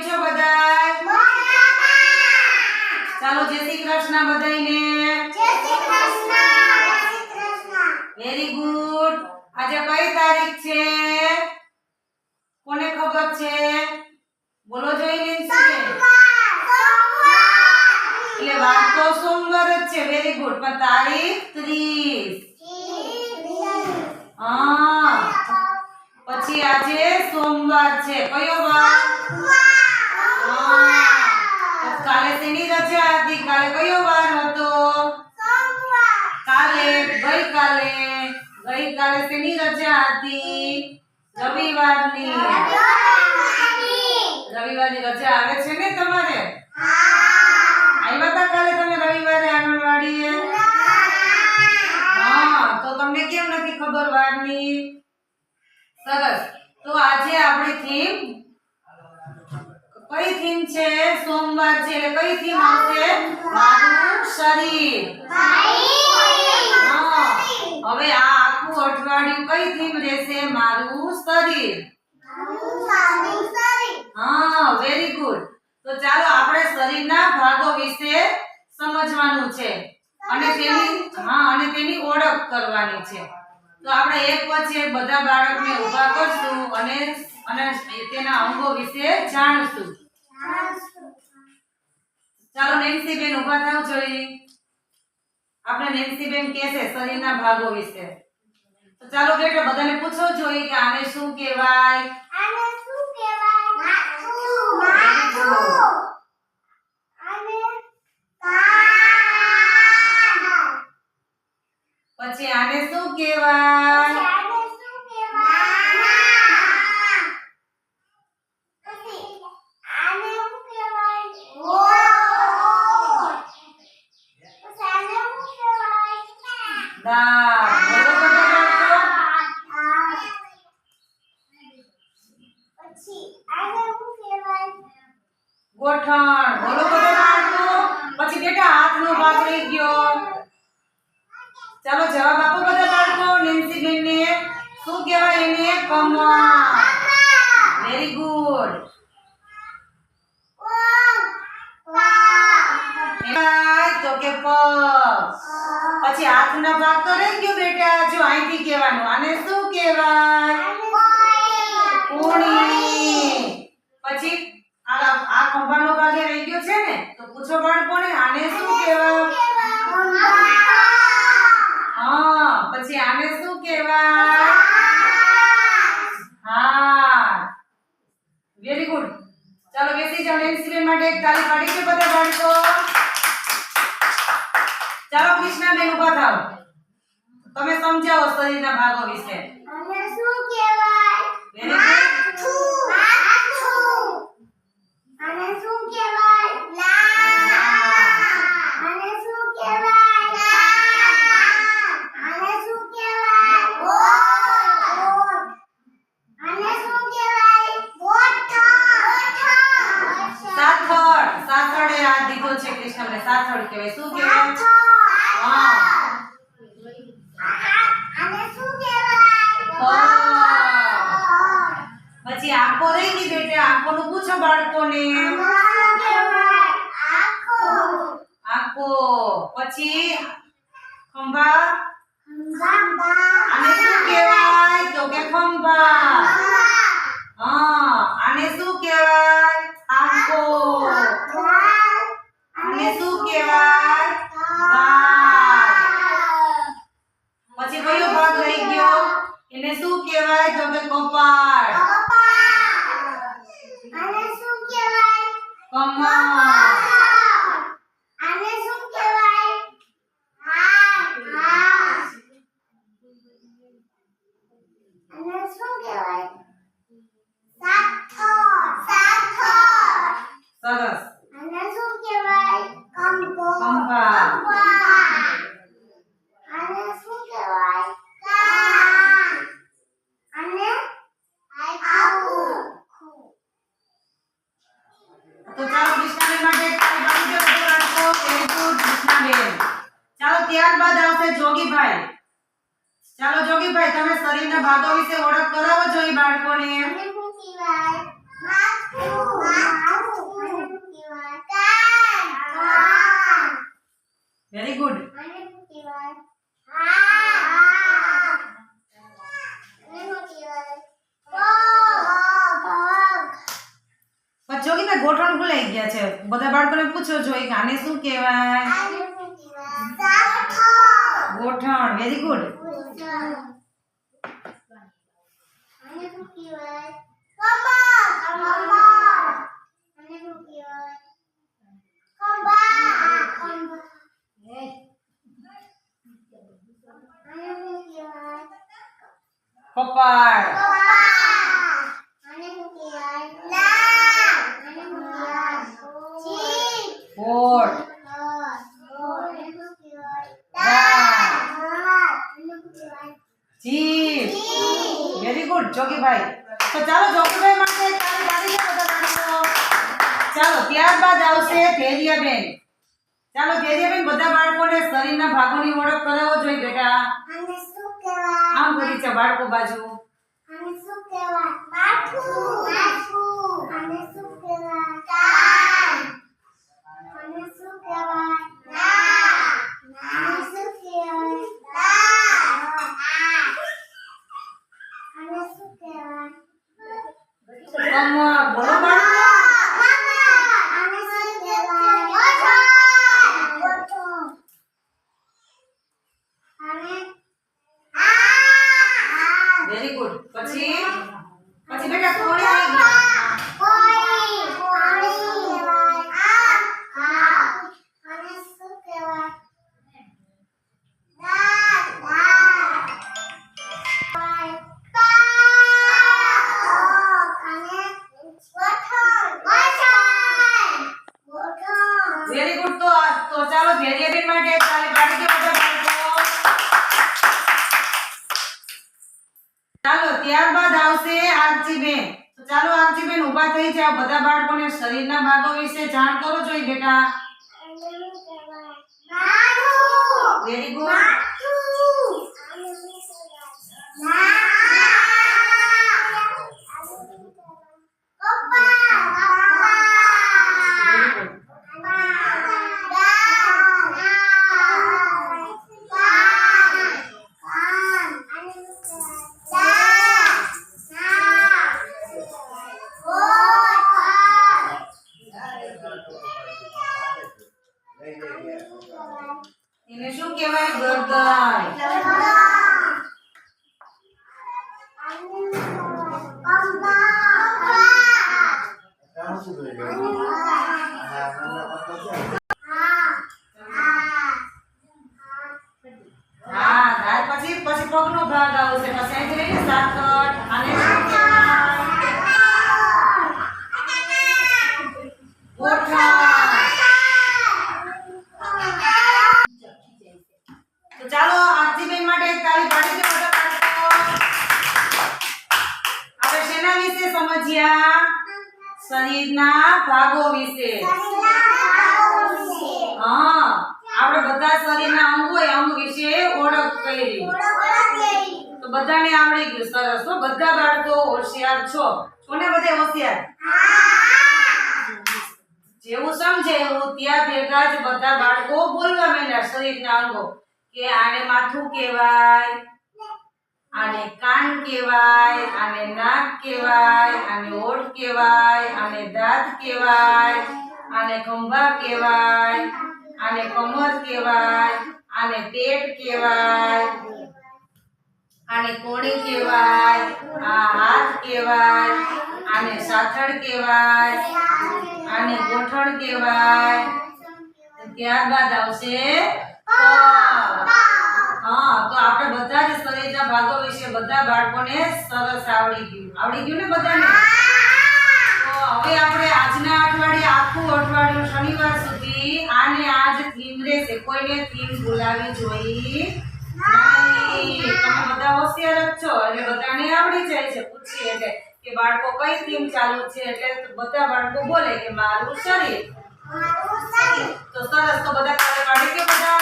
છો બધા ચાલો જય શ્રી કૃષ્ણ બધાયને. વેરી ગુડ આજે કઈ તારીખ છે? કોને ખબર છે? બોલો જોઈ લેન્સી એટલે વાત તો સોમવાર જ છે. વેરી ગુડ પણ તારીખ 30 હા. પછી આજે સોમવાર છે. કયો વાર? કાલે શેની રજા હતી કાલે કયો વાર હતો? કાલે, ગઈકાલે ગઈકાલે શેની રજા હતી? રવિવારની. રવિવારની રજા આવે છે ને તમારે? આવ્યા હતા કાલે તમે રવિવારે આંગણવાડીએ? હા, તો તમને કેમ નથી ખબર વારની? સરસ. તો આજે આપણી થીમ કઈ થીમ છે? સોમવાર છે એટલે કઈ થીમ આવશે? મારું શરીર. હવે આ આખું અઠવાડિયું કઈ થીમ રહેશે? મારું શરીર. હા વેરી ગુડ તો ચાલો આપણે શરીરના ભાગો વિશે સમજવાનું છે. અને તેની, હા, અને તેની ઓળખ કરવાની છે. તો આપણે એક વચ્ચે બધા બાળકને ઊભા કરશું અને અને તેના અંગો વિશે જાણશું. ચાલો નેન્સીબેન ઊભા થાવ જોઈએ આપણે નેન્સીબેન કહેશે શરીરના ભાગો વિશે. તો ચાલો બેટા બધાને પૂછો જોઈએ કે આને શું કહેવાય? પછી આને શું કહેવાય દાંત બોલો બધા બાળકો. ગોઠણ બોલો બધા બાળકો પછી બેટા હાથનો ભાગ રહી ગયો ચાલો જવાબ આપો બધા બાળકો નેન્સી બેનને શું કહેવાય એને કમર વેરી ગુડ તો કે પગ હાથનો ભાગ તો રહી ગયો બેટા, જો અહીંથી કહેવાનું. આને શું કહેવાય? કોણી પછી આ આ ખંભાનો ભાગ રહી ગયો છે ને? તો પૂછો બાળકોને, આને શું કહેવાય હા પછી આને શું કહેવાય હા વેરી ગુડ ચાલો બેસી જાઓ નેન્સી બેન માટે એક તાળી પાડી છે બધા બાળકો ચાલો કૃષ્ણાબેન ઊભા થાવ. તમે સમજાવો શરીરના ભાગો વિશે. વેરી ગુડ સાથળ સાથળે આ દીધો છે કૃષ્ણને સાથળ કહેવાય શું કહેવાય હા પગ. પછી આંખો રહી ગઈ બેટા આંખોનું પૂછો બાળકોને. આંખો પછી ખંભા આને શું કહેવાય? તો કે ખંભા હા આને શું કહેવાય? બાળકોને વેરી ગુડ જો કે ગોઠણ ભૂલાઈ ગયા છે. બધા બાળકોને પૂછો છો કે આને શું કહેવાય? ગોઠણ વેરી ગુડ શું કહેવાય કમર કમર આને શું કહેવાય ખંભા ખંભા આને શું કહેવાય કપાળ આને શું વેરી ગુડ જોગીભાઈ તો ચાલો જોગીભાઈ માટે તાળી પાડી દો બધા ચાલો ત્યારબાદ આવશે ધૈર્યબેન. ચાલો ધૈર્યબેન બધા બાળકોને શરીરના ભાગોની ઓળખ કરાવો જોઈએ બેટા. આને શું કહેવાય? આમ કરી છે બાળકો બાજુ. આને શું કહેવાય? માથું માથું આને શું કહેવાય? કાન. આને શું કહેવાય નાક આને શું કહેવાય દાંત આને શું કહેવાય કમર બોલો બાળકો આને આરતીબેન તો ચાલો આરતીબેન ઊભા થઈ જાઓ બધા બાળકોને શરીરના ભાગો વિશે જાણ કરો જોઈએ બેટા. વેરી ગુડ ચાલો આરતીબેન માટે તાળી શેના વિશે સમજ્યા? શરીરના ભાગો વિશે. હા, આપણે બધા શરીરના અંગો અંગ વિશે ઓળખ કરી. તો બધાને આવડી ગયું, સરસ હો. બધા બાળકો હોશિયાર છો. છો ને બધે હોશિયાર? જેવું સમજે એવું ત્યાં ભેગા જ બધા બાળકો બોલવા માંડ્યા શરીરના અંગો. કે આને માથું કહેવાય, આને કાન કહેવાય, આને નાક કહેવાય, આને ઓઠ કહેવાય, આને દાંત કહેવાય, આને ખંભા કહેવાય. આને કમર કહેવાય, આને પેટ કહેવાય, આને કોણી કહેવાય, આ હાથ કહેવાય, આને સાથળ કહેવાય, આને ગોઠણ કહેવાય. ત્યારબાદ આવશે હા, તો આપણે બધા જ શરીરના ભાગો વિશે બધા બાળકોને સરસ આવડી ગયું. આવડી ગયું ને બધાને? હવે આપણે આજના અઠવાડિયે આખું અઠવાડિયું શનિવાર સુધી આને આજ થીમ રહેશે. કોઈને થીમ બોલાવી જોઈ નહીં. તમે બધા હોશિયાર જ છો. એટલે બધાને આવડી જાય છે પૂછીએ એટલે કે બાળકો કઈ થીમ ચાલુ છે? એટલે બધા બાળકો બોલે કે મારું શરીર. તો સરસ. તો બધા તારે પાડી કે બધા